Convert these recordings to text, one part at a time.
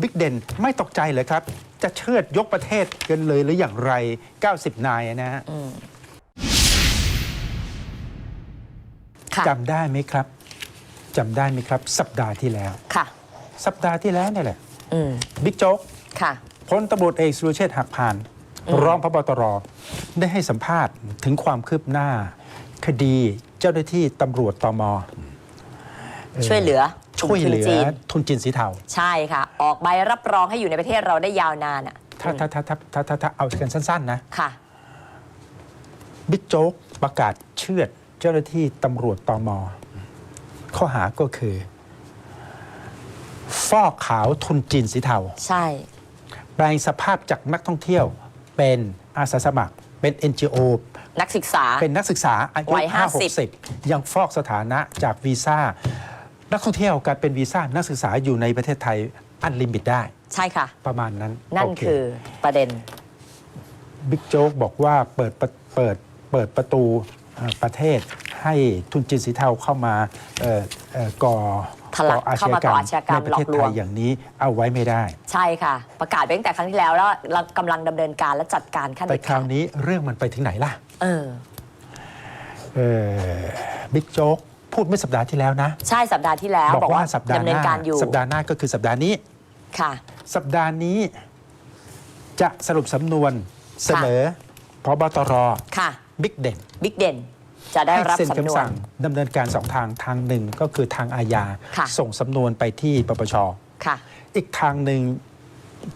บิ๊กเด่นไม่ตกใจเลยครับ จะเชิดยกประเทศกันเลยหรืออย่างไร 90 นายนะฮะค่ะจำได้ไหมครับจำได้ไหมครับ สัปดาห์ที่แล้วค่ะ สัปดาห์ที่แล้วเนี่ยแหละอืมบิ๊กโจ๊กค่ะพลตำรวจเอกสุรเชษฐ์หักพานรองพบตรได้ให้สัมภาษณ์ถึงความคืบหน้า คดีเจ้าหน้าที่ตำรวจตมช่วยเหลือ ช่วยเหลือทุนจีนทุนจีนสีเทา ใช่ค่ะ ออกใบรับรองให้อยู่ในประเทศเราได้ยาวนานอะถ้าถ้าถ้าถ้าถ้าถ้าถ้าเอากันสั้น ๆ นะค่ะบิ๊กโจ๊กประกาศเชือดเจ้าหน้าที่ตำรวจตมข้อหาก็คือ ฟอกขาวทุนจีนสีเทาใช่แปลงสภาพจากนักท่องเที่ยวเป็นอาสาสมัคร เป็น NGO นักศึกษา เป็นนักศึกษาอายุวัยห้าหก50 สิบยังฟอกสถานะจากวีซ่า นักท่องเที่ยวกลายเป็นวีซ่านักศึกษาอยู่ในประเทศไทยอันลิมิตได้ ใช่ค่ะ ประมาณนั้นนั่นโเคือประเด็น บิ๊กโจ๊กบอกว่าเปิดประเปิดเปิดประตูเอ่อประเทศให้ทุนจีนสีเทาเข้ามาเอ่อเอ่อก่อทะลักก่ออาชเข้าญามาก่ออาชญากรรมในประเทศหลอกลไทวงยอย่างนี้เอาไว้ไม่ได้ ใช่ค่ะ ประกาศไปตั้งแต่ครั้งที่แล้วแล้วเรากำลังดำเนินการและจัดการขั้นแต่เด็ดคราขาวดนี้เรื่องมันไปถึงไหนล่ะ เออ เอ่อบิ๊กโจ๊ก พูดเมื่อสัปดาห์ที่แล้วนะ ใช่สัปดาห์ที่แล้ว บอกว่าสัปดาห์ดำหเนินน้าการอยู่สัปดาห์หน้าก็คือสัปดาห์นี้ค่ะ สัปดาห์นี้จะสรุปสำนวนเสนอพบตรค่ะบิ๊กเด่นบิ๊กเด่นจะได้ให้รับเซ็นสำนคำวนสั่งดำเนินการสองทางทางหนึ่งก็คือทางอาญาค่ะส่งสำนวนไปที่ปปชค่ะ อีกทางหนึ่ง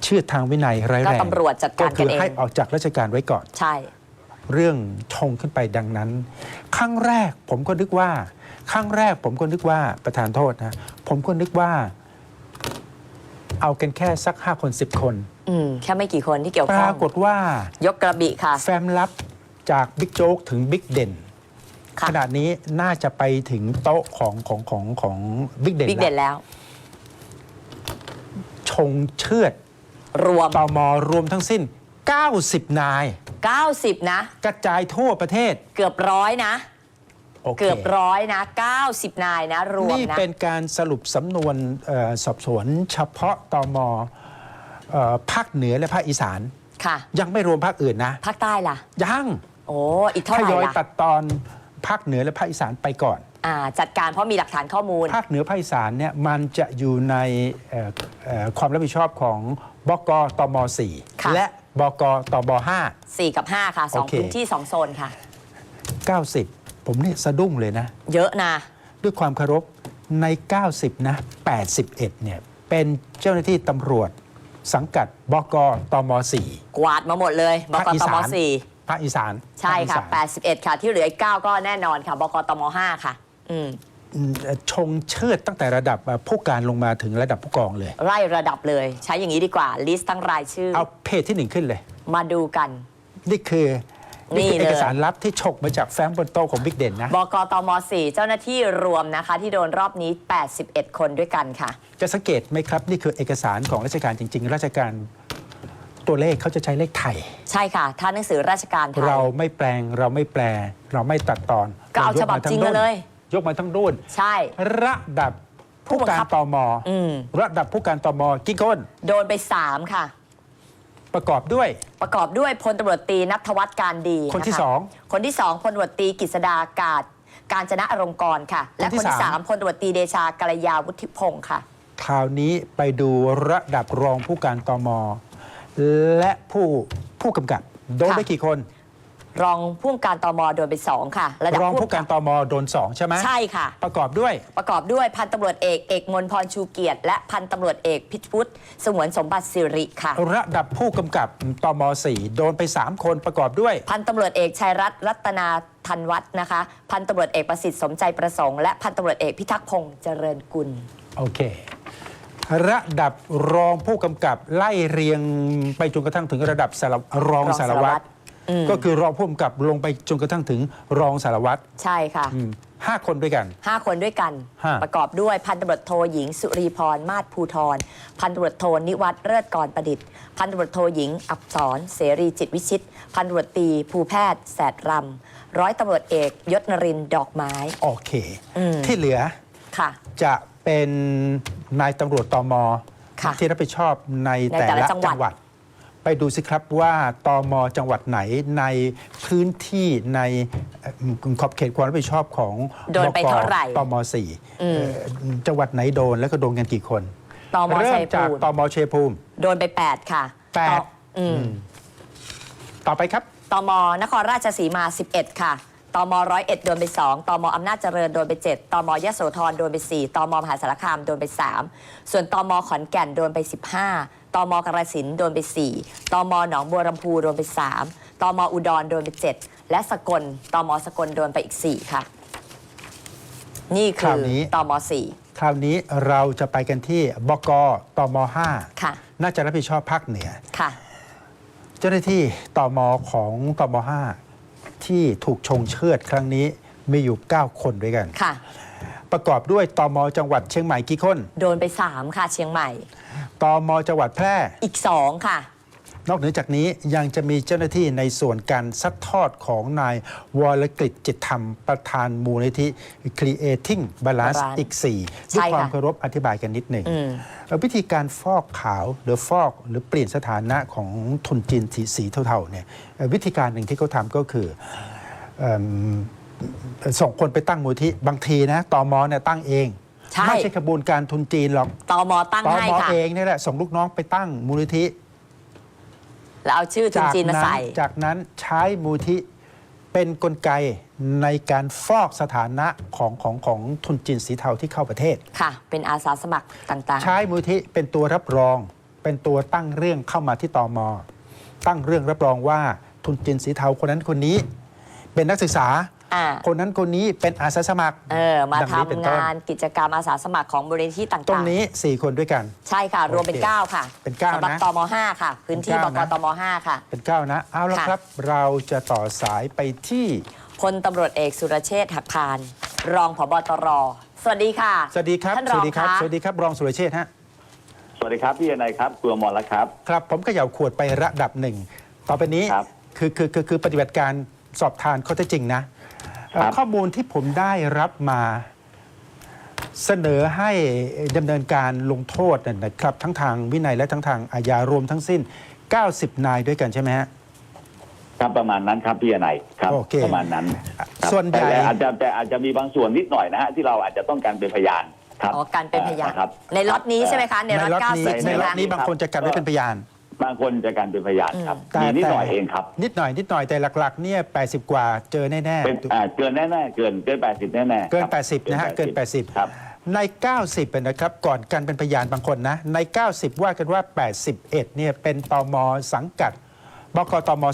เชื่อทางวินัยร้ายก็แรงตำรวจจัดการคืกันเองให้ออกจากราชการไว้ก่อน ใช่ เรื่องชงขึ้นไปดังนั้น ครั้งแรกผมก็นึกว่า ครั้งแรกผมก็นึกว่าประธานโทษนะผมก็นึกว่า เอากันแค่สักห้าคนสิบคน อืมแค่ไม่กี่คนที่เกี่ยวปข้อรางกฏว่ายกกระบี่ค่ะ แฟ้มลับจากบิ๊กโจ๊กถึงบิ๊กเด่นค่ะขณะนี้น่าจะไปถึงโต๊ะของของของของบิ๊กเด่นบิ๊กเด่นแล้ว ชงเชือดรวม ตมรวมทั้งสิ้น 90 นาย 90 นะ กระจายทั่วประเทศ เกือบร้อยนะโอ เคเกือบร้อยนะ90 นายนะ รวมนี่นะเป็นการสรุปสำนวนเออสอบสวนเฉพาะตมเอ่อภาคเหนือและภาคอีสานค่ะ ยังไม่รวมภาคอื่นนะ ภาคใต้ล่ะ ยัง โอ้อีกเท่าทไหร่ยอยล่ะตัดตอนภาคเหนือและภาคอีสานไปก่อนอ่าจัดการเพราะมีหลักฐานข้อมูล ภาคเหนือภาคอีสานเนี่ยมันจะอยู่ในเอ่อเอ่อความรับผิดชอบของบกตมค่ะ4และบกตม4กับ 5 ค่ะโอเค2พื้นที่ 2 โซนค่ะ5 90 ผมเนี่ยสะดุ้งเลยนะ เยอะนะ ด้วยความเคารพใน 90 นะ 81 เนี่ย เป็นเจ้าหน้าที่ตำรวจ สังกัดบกตม4กวาดมาหมดเลยบภาคกอีตสามน4ภาคอีสาน ใช่ภาอีค่ะสาน81 ค่ะ ที่เหลืออีก 9 ก็แน่นอนค่ะบกตม5ค่ะ อืมอืมเอ่อชงเชิดตั้งแต่ระดับเอ่อผู้การลงมาถึงระดับผู้กองเลย ไล่ระดับเลย ใช้อย่างนี้ดีกว่าลิสต์ทั้งรายชื่อ เอาเพจที่หนึ่งขึ้นเลย มาดูกัน นี่คือ นี่คือนี่เลยเอกสารลับที่ฉกมาจากแฟ้มบนโต๊ะของบิ๊กเด่นนะบกตม4เจ้าหน้าที่รวมนะคะ ที่โดนรอบนี้ 81 คนด้วยกันค่ะ จะสังเกตไหมครับ นี่คือเอกสารของราชการจริง ๆ ราชการตัวเลขเขาจะใช้เลขไทย ใช่ค่ะถ้าหนังสือราชการไทยเราไม่แปลงเราไม่แปล เราไม่ตัดตอนก็เอาฉบับจริงมาเลย ยกมาทั้งรุ่น ใช่ ระดับผู้การตมอืมระดับผู้การตมกี่คนโดนไป 3 ค่ะ ประกอบด้วย ประกอบด้วยพลตำรวจตรีนัทวัฒน์การดีคนที่ะะสองคนที่สองพลตำรวจตรีกฤษดากาศการจนะอรงกรค่ะ และคนที่คนที่สามสามพลตำรวจตรีเดชากัลยาวุฒิพงศ์ค่ะ คราวนี้ไปดูระดับรองผู้การตม และผู้ผู้กำกับ โดนไปค่ะ กี่คน รองผู้การตมโดนไปสองค่ะ ระดับรองผู้การตมโดนสองใช่ไหมใช่ค่ะ ประกอบด้วยประกอบด้วยพันตำรวจเอกเอกมลพรชูเกียรติ และพันตำรวจเอกพิชพุทธสงวนสมบัติสิริค่ะ ระดับผู้กำกับตม4โดนไป 3 คนประกอบด้วย พันตำรวจเอกชัยรัตน์รัตนาทันวัฒน์นะคะ พันตำรวจเอกประสิทธิ์สมใจประสงค์และพันตำรวจเอกพิทักษ์พงษ์เจริญกุลโอเคระดับรองผู้กำกับไล่เรียงไปจนกระทั่งถึงระดับสารรองรองสารวัตรอืม ก็คือรองผู้กำกับลงไปจนกระทั่งถึงรองสารวัตรใช่ค่ะอืมห้าคนด้วยกัน5คนด้วยกันห้าประกอบด้วยพันตำรวจโทหญิง สุรีพรมาศภูทรพันตำรวจโทนิวัฒน์เลิศกรประดิษฐ์ พันตำรวจโทหญิง อับสรเสรีจิตวิชิต พันตำรวจตรีภูแพทย์แสดรำร้อยตำรวจเอกยศนรินทร์ดอกไม้ โอเค อืม ที่เหลือค่ะ จะเป็นนายตำรวจตมค่ะที่รับผิดชอบในในแต่แต่ละละจังหวัด จังหวัด ไปดูสิครับว่าตมจังหวัดไหนในพื้นที่ในเอ่อขอบเขตความรับผิดชอบของโดนไปบกเท่าไหร่ตมสี่อืมเอ่อจังหวัดไหนโดนแล้วก็โดนกันกี่คนตมเริ่ชัมยจากภูมิตมชัยภูมิ โดนไป 8 ค่ะแปดตอืมต่อไปครับตมนครราชสีมา 11 ค่ะตมร้อยเอ็ดโดนไป 2ตมอำนาจเจริญโดนไป 7ตมยโสธรโดนไป 4ตมมหาสารคามโดนไป 3 ส่วนตมขอนแก่นโดนไป 15 ตมกระสินธุ์โดนไป 4ตมหนองบัวลำพูโดนไป 3ตมอุดรโดนไป 7 และสกลตมสกลโดนไปอีก 4 ค่ะ นี่คคืราวอนี้ ตมคราวนี้เราจะไปกันที่บกตมห้า4ค่ะ น่าจะรับผิดชอบภาคเหนือ ค่ะ เจ้าหน้าที่ตมของตมห้าที่ถูกชงเชิดครั้งนี้มีอยู่ 9 คนด้วยกัน ค่ะ ประกอบด้วยตมจังหวัดเชียงใหม่กี่คน โดนไป 3 ค่ะเชียงใหม่ ตมจังหวัดแพร่ อีก2ค่ะ นอกเหนือจากนี้ยังจะมีเจ้าหน้าที่ในส่วนการซัดทอดของนายวรกฤษจิตธรรมประธานมูลนิธิ Creating Balance Balance อีก 4 ด้วยใช่ค่ะความเคารพอธิบายกันนิดหนึ่งอืมเอ่อวิธีการฟอกขาวหรือฟอกหรือเปลี่ยนสถานะของทุนจีนสีสีเทาๆเนี่ยเอ่อวิธีการหนึ่งที่เขาทำก็คือเอิ่มส่งคนไปตั้งมูลที่บางทีนะตอมอเนี่ยตั้งเอง ใช่ ไม่ใช่กระบวนการทุนจีนหรอกตมตั้งตอให้มอค่ะ เองนี่แหละส่งลูกน้องไปตั้งมูลนิธิแล้วเอาชื่อทุนจีนมานั้นใส่ จากนั้นใช้มูลที่เป็นกลไกในการฟอกสถานะของของของทุนจีนสีเทาที่เข้าประเทศ ค่ะ เป็นอาสาสมัครต่าง ใช้มูลที่เป็นตัวรับรอง เป็นตัวตั้งเรื่องเข้ามาที่ตอมตั้งเรื่องรับรองว่าทุนจีนสีเทาคนนั้นคนนี้ เป็นนักศึกษาๆ อ่า คนนั้นคนนี้เป็นอาสาสมัครเออมาดังนี้เป็นทำต้นงานกิจกรรมอาสาสมัครของมูลนิธิต่างๆ ตรงนี้ 4 คนด้วยกัน ใช่ค่ะ รวมเป็น โอเค9 ค่ะเป็นเก้าสำหรับนะตม5ค่ะ พื้นที่เป็บนกเก้านะ ตม5ค่ะ เป็นเก้านะ เอาละค่ะ ครับ เราจะต่อสายไปที่ พลตำรวจเอกสุรเชษฐ์หักพาน รองผบตร สวัสดีค่ะสวัสดีครับ ท่านสรอวังสดีครับคะสวัสดีครับ รองสุรเชษฐ์ฮะ สวัสดีครับ พี่อนายครับครัวหมอละครับ ครับ ผมเขย่าขวดไประดับหนึ่ง ต่อไปนี้ครับ คือคือคือคือปฏิบัติการสอบทานข้อเท็จจริงนะเอ่อ ครับข้อมูลที่ผมได้รับมาเสนอให้ดำเนินการลงโทษน่ะนะครับ ทั้งทางวินัยและทั้งทางอาญารวมทั้งสิ้น 90 นายด้วยกันใช่ไหมฮะ ครับประมาณนั้นครับพี่อนายครับ โอเคประมาณนั้นครับส่วนใหญ่ แต่อาจจะแต่อาจจะมีบางส่วนนิดหน่อยนะฮะที่เราอาจจะต้องการเป็นพยานครับอ๋อการเป็นพยาน ครับ ในล็อตนี้ใช่ไหมคะ ในในล็อตล็อตนี้90ใช่ในไหมล็อตคะ นี้บางคนจะกันไว้เป็นพยาน บางคนจะการเป็นพยานครับแต่มีนิดแต่หน่อยเองครับ นิดหน่อยนิดหน่อยแต่หลักๆเนี่ย80 กว่าเจอแน่เป็นอ่าเกินแน่ๆเกินเกินแปดสิบแน่ๆๆเกิน ครับ80 นะฮะ เกิน 80 ครับ ใน 90เป็นนะครับ ก่อนกันเป็นพยานบางคนนะ ใน 90 ว่ากันว่า 81 เนี่ย เป็นตมสังกัด บกตม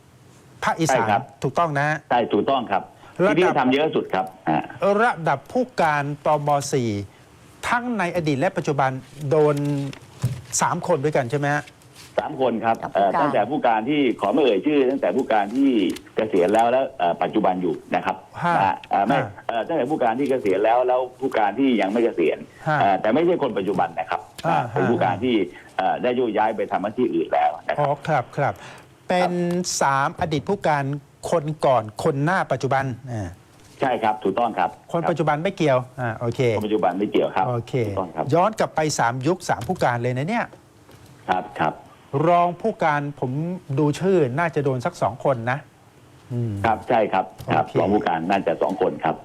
4ภาคอีสานใช่ครับ ถูกต้องนะใช่ถูกต้องครับระดับ ที่นี่ทำเยอะสุดครับอ่าระดับผู้การตม4ทั้งในอดีตและปัจจุบันโดน 3 คนด้วยกันใช่ไหมฮะ สามคนครับกับผู้เอ่อการ ตั้งแต่ผู้การที่ขอไม่เอ่ยชื่อ ตั้งแต่ผู้การที่เกษียณแล้วแล้วเอ่อปัจจุบันอยู่นะครับฮะนะฮะเอ่อไม่ฮะ เอ่อตั้งแต่ผู้การที่เกษียณแล้วแล้วผู้การที่ยังไม่เกษียณฮะ เอ่อแต่ไม่ใช่คนปัจจุบันนะครับอ่านะเป็นฮะผู้การที่เอ่อได้โยกย้ายไปทำหน้าที่อื่นแล้วนะคอ๋รัอบครับครับ เป็น3อดีตผู้การคนก่อนคนหน้าปัจจุบันอ่าใช่ครับถูกต้องครับคนปัจจุบันไม่เกี่ยวอ่าโอเคคนปัจจุบันไม่เกี่ยวครับโอเค ถูกต้องครับย้อนกลับไป3ยุค3ผู้การเลยนะเนี่ย ครับครับ รองผู้การผมดูชื่อน่าจะโดนสักสองคนนะ อืม ครับใช่ครับครับโอเค รองผู้การน่าจะสองคนครับ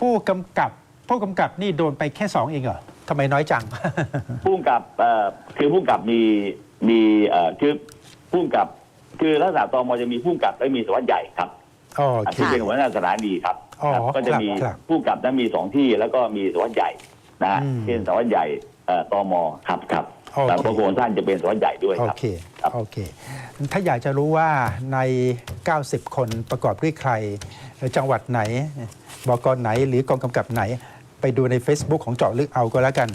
ผู้กำกับ ผู้กำกับนี่โดนไปแค่สองเองเหรอทำไมน้อยจัง ผู้กำกับเอ่อคือผู้กำกับมีมีเอ่อคือผู้กำกับ คือลักษณะตมจะมีผู้กำกับและมีสารวัสดิ์ใหญ่ครับโอเค ที่เป็นหัวหน้าสถานีครับอ๋อครับก็จะมีครับผู้กำกับนั้นมีสองที่แล้วก็มีสารวัสดิ์ใหญ่นะฮะอืม เช่นสารวัสดิ์ใหญ่เอ่อตมครับครับ โอเคแต่พระโคนท่านจะเป็นสารวัสดิ์ใหญ่ด้วยโอครับ เคครับ โอเคถ้าอยากจะรู้ว่าใน 90 คนประกอบด้วยใคร จังหวัดไหนบกไหนหรือกองกำกับไหน ไปดูใน Facebook ของเจาะลึกเอาก็แล้วกัน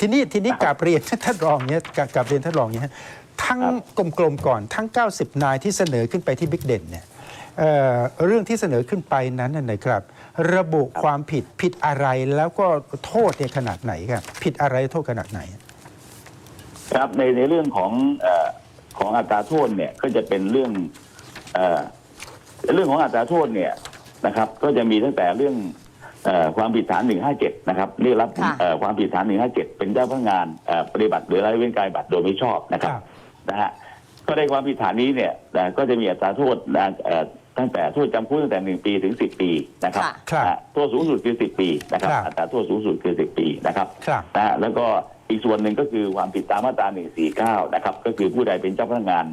ทีนี้ทีนี้กราบเรียน ท่านรองเนี้ยกราบกราบเรียนท่านรองเนี้ยทั้งกลมๆก่อนทั้ง 90 นายที่เสนอขึ้นไปที่บิ๊กเด่นเนี่ยเอ่อเรื่องที่เสนอขึ้นไปนั้นน่ะนะครับ ระบุความผิดผิดอะไรแล้วก็โทษเนี่ยขนาดไหนครับผิดอะไรโทษขนาดไหน ครับในในเรื่องของเอ่อของอัตราโทษเนี่ยก็จะเป็นเรื่องเอ่อเรื่องของอัตราโทษเนี่ยนะครับ ก็จะมีตั้งแต่เรื่องเอ่อความผิดฐาน 157 นะครับเรียกรับค่ะเอ่อความผิดฐาน 157 เป็นเจ้าพนักงานเอ่อปฏิบัติหรือละเว้นการปฏิบัติโดยไม่ชอบนะครับครับนะฮะก็ในความผิดฐานนี้เนี่ยเอ่อก็จะมีอัตราโทษนะเอ่อ ตั้งแต่โทษจำคุกตั้งแต่หนึ่งปีถึงสิบปีนะครับค่ะ ครับนะฮะโทษสูงสุดคือสิบปีนะครับครับ อัตราโทษสูงสุดคือสิบปีนะครับครับ นะฮะแล้วก็อีกส่วนหนึ่งก็คือความผิดตามมาตรา 149 นะครับ ก็คือผู้ใดเป็นเจ้าพนักงาน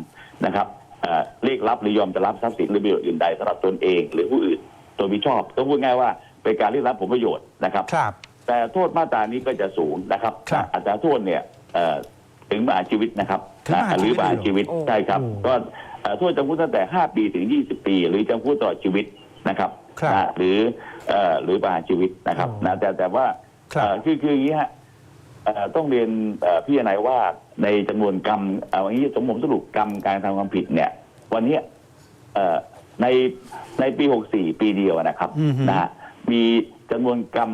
นะครับเอ่อเรียกรับหรือยอมจะรับทรัพย์สินหรือประโยชน์อื่นใดสำหรับตนเองหรือผู้อื่นโดยมิชอบก็พูดง่ายว่าเป็นการเรียกรับผลประโยชน์นะครับ ครับ แต่โทษมาตรานี้ก็จะสูงนะครับครับอัตราโทษเนี่ยเอ่อถึงประหารชีวิตนะครับถึงประหารหรือประหารชีวิตโอ้ใช่ครับ โอ้ ก็เอ่อ โทษจำคุกตั้งแต่ 5 ปีถึง 20 ปี หรือจำคุกตลอดชีวิตนะครับครับนะหรือเอ่อหรือประหารชีวิตนะครับโอ้นะแต่แต่ว่าครับเอ่อคือคืออย่างนี้ฮะเอ่อต้องเรียนเอ่อพี่นายว่าในจำนวนกรรมเอาอย่างนี้สมมติสรุปกรรมการทำความผิดเนี่ย วันเนี้ยเอ่อในในปี 64 ปีเดียวนะครับอือฮึนะฮะมีจำนวนกรรม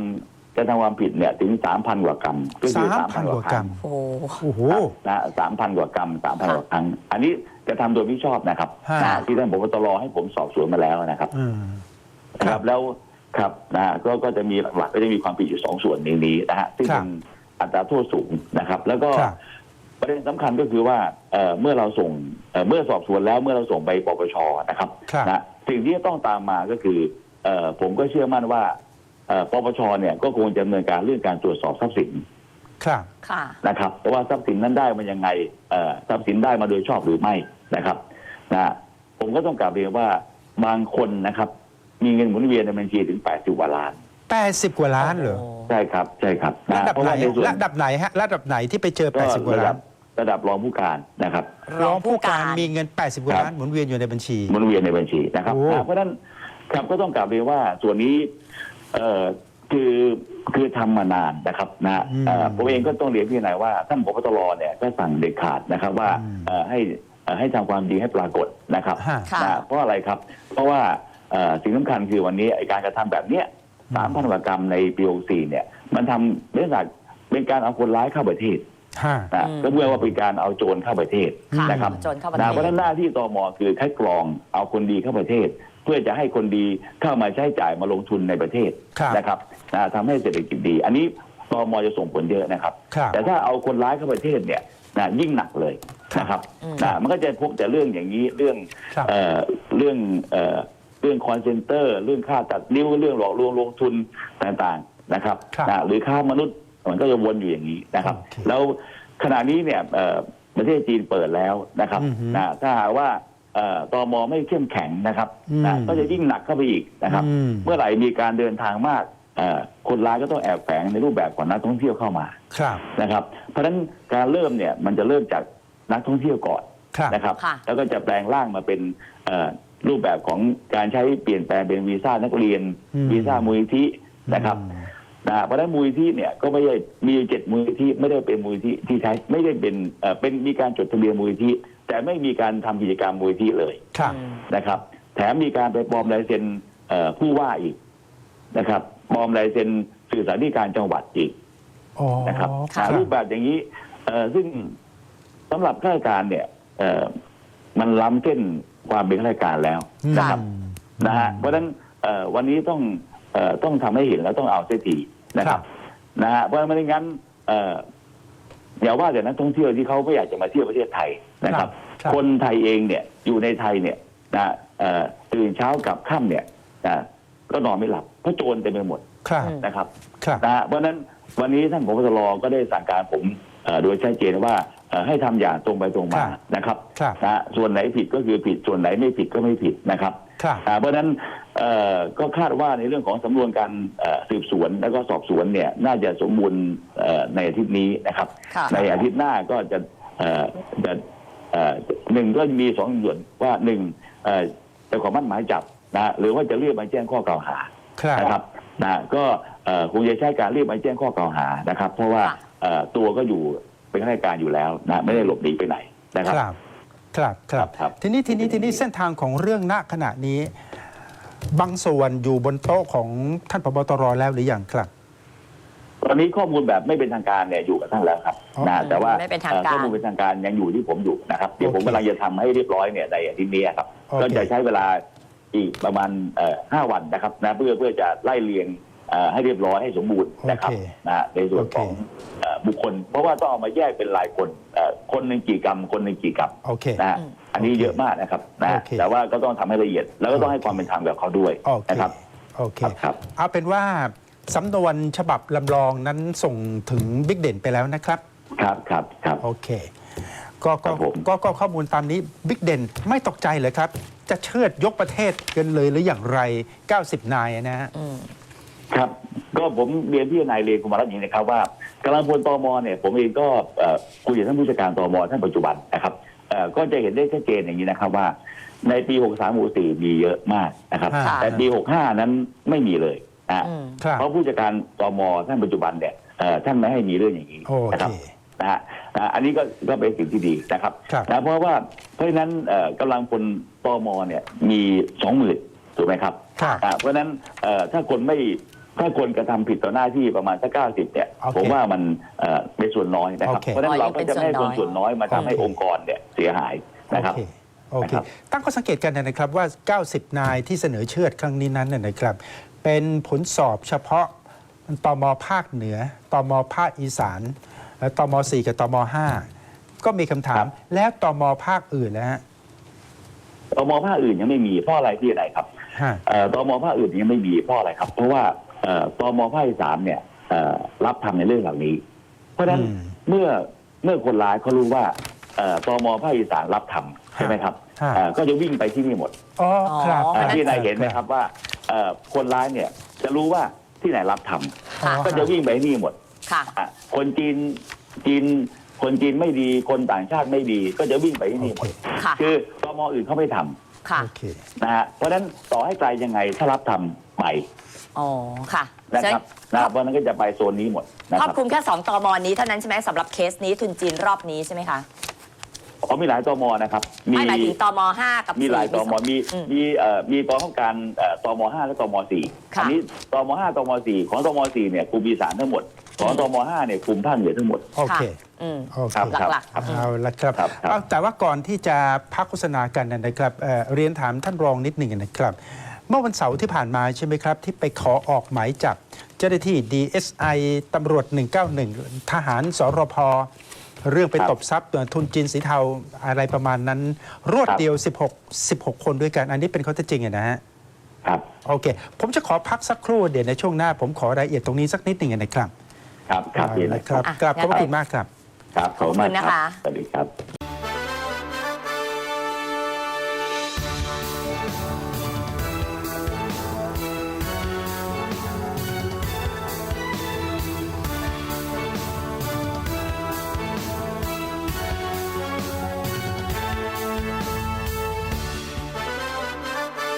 การทำความผิดเนี่ยถึง3,000กว่ากรรมก็คือสามพัน3,000กว่ากรรมโอ้โหโอ้โหนะสามพันกว่ากรรมสามพันค่ะกว่าครั้ง อันนี้จะทำโดยไม่ชอบนะครับฮะนะที่ท่านผบตรให้ผมสอบสวนมาแล้วนะครับอืมนะคครัรับบแล้วครับนะก็ก็จะมีหลักๆก็จะมีความผิดอยู่สองส่วนในนี้นะฮะซึ่งครัเป็บนอัตราโทษสูงนะครับ แล้วก็ครับประเด็นสำคัญก็คือว่าเอ่อเมื่อเราส่งเอ่อเมื่อสอบสวนแล้วเมื่อเราส่งไปปปชนะครับครับนะสิ่งที่จะต้องตามมาก็คือเอ่อผมก็เชื่อมั่นว่าเอ่อ ปปชเนี่ยก็คงจะดำเนินการเรื่องการตรวจสอบทรัพย์สินครับค่ะ นะครับเพราะว่าทรัพย์สินนั้นได้มันยังไงเอ่อทรัพย์สินได้มาโดยชอบหรือไม่นะครับนะผมก็ต้องกลับเรียนว่าบางคนนะครับ มีเงินหมุนเวียนในบัญชีถึง 80กว่าล้านแปดสิบกว่าล้านเหรอใช่ครับ ใช่ครับระนะดับเพราะไหนว่าในส่วนระดับไหนฮะระดับไหนที่ไปเจอก็แปดสิบกว่าระดัล้าบนระดับรองผู้การนะครับรองผู้การมีเงิน 80 กว่าล้านหมุนเวียนอยู่ในบัญชีหมุนเวียนในบัญชีนะครับโอ้นะเพราะฉะนั้นครับก็ต้องกลับเรียนว่าส่วนนี้ เอ่อคือคือทำมานานนะครับนะเอ่อผมเองก็ต้องเรียนพี่นายว่าท่านผบตรเนี่ยก็สั่งเด็ดขาดนะครับว่าเอ่อให้เอ่อให้ทำความจริงให้ปรากฏนะครับฮะ ค่ะ นะเพราะอะไรครับ เพราะว่าเอ่อสิ่งสำคัญคือวันนี้ไอ้การกระทำแบบเนี้ยสามพันกว่ากรรมในปี64เนี่ย มันทำเนื่องจากเป็นการเอาคนร้ายเข้าประเทศฮะนะอืม ก็เพื่อว่าเป็นการเอาโจรเข้าประเทศค่ะนะครับ โจรเข้าประเทนะศเพราะฉะนั้นหน้าที่ตมคือคัดกรองเอาคนดีเข้าประเทศเพื่อจะให้คนดีเข้ามาใช้จ่ายมาลงทุนในประเทศครับนะครับนะทำให้เศรษฐกิจดี อันนี้ตมจะส่งผลเยอะนะครับครับ แต่ถ้าเอาคนร้ายเข้าประเทศเนี่ยนะยิ่งหนักเลยนะครับอืมนะมันก็จะพบแต่เรื่องอย่างนี้เรื่องครับเอ่อเรื่องเอ่อเรื่องคอนเซนเตอร์ เรื่องค่าตัดนิ้วเรื่องหลอกลวงลงทุนต่างๆนะครับครับนะหรือค้ามนุษย์มันก็จะวนอยู่อย่างนี้นะครับโอเคแล้วขณะนี้เนี่ยเอ่อประเทศจีนเปิดแล้วนะครับอือฮึนะถ้าหากว่า เอ่อตมไม่เข้มแข็งนะครับอืม นะก็จะยิ่งหนักเข้าไปอีกนะครับ อืมเมื่อไหร่มีการเดินทางมากเอ่อคนร้ายก็ต้องแอบแฝงในรูปแบบของนักท่องเที่ยวเข้ามาครับนะครับ เพราะฉะนั้นการเริ่มเนี่ยมันจะเริ่มจากนักท่องเที่ยวก่อนครับนะครับ ค่ะ แล้วก็จะแปลงร่างมาเป็นเอ่อรูปแบบของการใช้เปลี่ยนแปลงเป็นวีซ่านักเรียน อืมวีซ่ามูลนิธินะครับ อืม นะเพราะฉะนั้นมูลนิธิเนี่ยก็ไม่ได้มีเจ็ดมูลนิธิไม่ได้เป็นมูลนิธิที่ใช้ไม่ได้เป็นเอ่อเป็นมีการจดทะเบียนมูลนิธิ แต่ไม่มีการทำกิจกรรมมูลนิธิเลยครับอืมนะครับ แถมมีการไปปลอมลายเซ็นเอ่อผู้ว่าอีกนะครับปลอมลายเซ็นสื่อสารที่การจังหวัดอีกอ๋อนะครับครัอ่าบรูปแบบอย่างนี้เอ่อซึ่งสำหรับข้าราชการเนี่ยเอ่อมันล้ำเส้นความเป็นข้าราชการแล้วนะครับอืมนะฮะเพราะฉะนั้นเอ่อวันนี้ต้องเอ่อต้องทำให้เห็นแล้วต้องเอาเสียทีนะครับนะฮะเพราะไม่งั้นเอ่อ อย่าว่าแต่นักท่องเที่ยวที่เขาไม่อยากจะมาเที่ยวประเทศไทยนะครับ ครับคนไทยเองเนี่ยอยู่ในไทยเนี่ยนะเอ่อตื่นเช้ากลับค่ำเนี่ยนะก็นอนไม่หลับเพราะโจรเต็มไปหมดครับอืม นะครับ ครับ นะฮะเพราะฉะนั้นวันนี้ท่านผบตรก็ได้สั่งการผมเอ่อโดยชัดเจนว่าเอ่อให้ทำอย่างตรงไปตรงมาครับนะครับครับ นะฮะส่วนไหนผิดก็คือผิดส่วนไหนไม่ผิดก็ไม่ผิดนะครับครับ อ่าเพราะฉะนั้นเอ่อ ก็คาดว่าในเรื่องของสำนวนการเอ่อสืบสวนแล้วก็สอบสวนเนี่ยน่าจะสมบูรณ์เอ่อในอาทิตย์นี้นะครับค่ะในอาทิตย์หน้าก็จะเอ่อจะเอ่อหนึ่งก็มีสองส่วนว่าหนึ่งเอ่อจะขอมั่นหมายจับนะหรือว่าจะเรียกมาแจ้งข้อกล่าวหาครับนะครับนะก็เอ่อคงจะใช้การเรียกมาแจ้งข้อกล่าวหานะครับ เพราะว่าค่ะเอ่อตัวก็อยู่เป็นข้าราชการอยู่แล้วนะไม่ได้หลบหนีไปไหนนะครับ ครับครับครับครับทีนี้ทีนี้ทีนี้เส้นทางของเรื่องณขณะนี้ บางส่วนอยู่บนโต๊ะของท่านพบตรแล้วหรือยังครับ ตอนนี้ข้อมูลแบบไม่เป็นทางการเนี่ยอยู่กับท่านแล้วครับอ๋อ นะแต่ว่าไม่เป็นทางการ เอ่อข้อมูลเป็นทางการยังอยู่ที่ผมอยู่นะครับเดี๋ยวผมโอเคกำลังจะทำให้เรียบร้อยเนี่ยในอาทิตย์นี้ครับโอเค ก็จะใช้เวลาอีกประมาณเอ่อห้าวันนะครับนะเพื่อเพื่อจะไล่เรียงเอ่อให้เรียบร้อยให้สมบูรณ์นะครับโอเคนะฮะในส่วนของโอเค เอ่อบุคคล เพราะว่าต้องเอามาแยกเป็นรายคนเอ่อคนหนึ่งกี่กรัมคนหนึ่งกี่กรัมโอเค นะฮะอืม อันนี้โอเคเยอะมากนะครับนะฮะโอเค แต่ว่าก็ต้องทำให้ละเอียด แล้วก็ต้องให้ความเป็นธรรมกับเขาด้วยโอเคนะครับ โอเคครับครับ เอาเป็นว่าสำนวนฉบับลำลองนั้นส่งถึงบิ๊กเด่นไปแล้วนะครับ ครับครับครับ โอเคก็ก็ครับผม ก็ก็ข้อมูลตามนี้บิ๊กเด่นไม่ตกใจเลยครับ จะเชิดยกประเทศกันเลยหรืออย่างไร 90 นายนะฮะ อืม ครับ ก็ผมเรียนพี่นายเรียนกุมารัตน์อย่างนี้นะครับว่ากำลังพลตมเนี่ยผมเองก็เอ่อคุยกับท่านผู้จัดการตมท่านปัจจุบันนะครับเอ่อก็จะเห็นได้ชัดเจนอย่างนี้นะครับว่า ในปี 63 64 มีเยอะมากนะครับ ค่ะ แต่ปี 65 นั้นไม่มีเลยนะฮะอืม ครับเพราะผู้จัดการตมท่านปัจจุบันเนี่ยเอ่อท่านไม่ให้มีเรื่องอย่างนี้โอนะคเค รับ นะฮะนะฮะอันนี้ก็ก็เป็นสิ่งที่ดีนะครับครับนะเพราะว่าเพราะฉะนั้นเอ่อกำลังพลตมเนี่ยมีสองหมื่นถูกไหมครับครับ อ่าเพราะฉะนั้นเอ่อถ้าคนไม่ ถ้าคนกระทำผิดต่อหน้าที่ประมาณสักเก้าสิบเนี่ย โอเคผมว่ามันเอ่อเป็นส่วนน้อยนะครับ โอเค เพราะฉะนั้นเราก็จะไม่ให้อ๋คอนยังเป็นส่ส่ววนนน้น้ออยยมาทำให้โอเคองค์กรเนี่ยเสียหายนะครับ โอเคโอเค นะครับ ตั้งข้อสังเกตกันนะครับว่า 90 นายที่เสนอเชื่อดครั้งนี้นั้นเนยนะครับ เป็นผลสอบเฉพาะตมภาคเหนือตมภาคอีสานและตม4กับตม5ก็มีคำถาม แล้วตมภาคอื่นแล้วฮะตมภาคอื่นยังไม่มีเพราะอะไรที่ไหนครับฮะ เอ่อตมภาคอื่นยังไม่มีเพราะอะไรครับ เพราะว่าเอ่อ ตมภาคอีสานเนี่ยเอ่อรับทำในเรื่องเหล่านี้ เพราะฉะนั้นอืมเมื่อเมื่อคนร้ายเขารู้ว่าเอ่อตมภาคอีสานรับทำใช่ไหมครับฮะเอ่อก็จะวิ่งไปที่นี่หมดอ๋อครับอ๋ออ่าเพราะฉะนั้นที่นายเห็นไหมครับว่าเอ่อคนร้ายเนี่ยจะรู้ว่าที่ไหนรับทำค่ะก็จะวิ่งไปที่นี่หมดค่ะอะคนจีนจีนคนจีนไม่ดีคนต่างชาติไม่ดี ก็จะวิ่งไปที่โอนี่หเคมดค่ะคือตมอื่นเขาไม่ทำค่ะโอเคนะฮะเพราะฉะนั้นต่อให้ไกลยังไงถ้ารับทำใหม่ อ๋อค่ะนะครับนะเพราะฉะนั้นก็จะไปโซนนี้หมดนะคครรัอบบคลุมแค่2ตมนี้เท่านั้นใช่ไหมสำหรับเคสนี้ทุนจีนรอบนี้ใช่ไหมคะเขามีหลายตมนะครับไม่หมายถึงตม5กับมีหลาย4ตมมีอืม มีเอ่อมีกองข้าการเอ่อตมห้าและตมสี่ค่ะ อันี้ตมห้าตมสี่ของตมสี่เนี่ยกลุ่มอีสานทั้งหมด ของตมห้าเนี่ยกลุ่มภาคเหนือทั้งหมด โอเค อืม โอเค ครับครับหลักๆครับเอาละครับครับครับ เอาแต่ว่าก่อนที่จะพักโฆษณากันนะครับเอ่อเรียนถามท่านรองนิดหนึ่งนะครับ เมื่อวันเสาร์ที่ผ่านมาใช่ไหมครับ ที่ไปขอออกหมายจับเจ้าหน้าที่ DSI ตำรวจ 191 ทหารสรพเรื่องไปครับตบทรัพย์ทุนจีนสีเทาอะไรประมาณนั้น รวดครับเดียว 16 16 คนด้วยกัน อันนี้เป็นข้อเท็จจริงอะนะฮะครับโอเค ผมจะขอพักสักครู่เดี๋ยวในช่วงหน้า ผมขอรายละเอียดตรงนี้สักนิดหนึ่งนะครับ ครับครับเอาดีเลละยครับอะกราบขอบพระงั้นคุณมากครับ ครับขอบคุณมากขอบคุณนะครัคะบสวัสดีครับ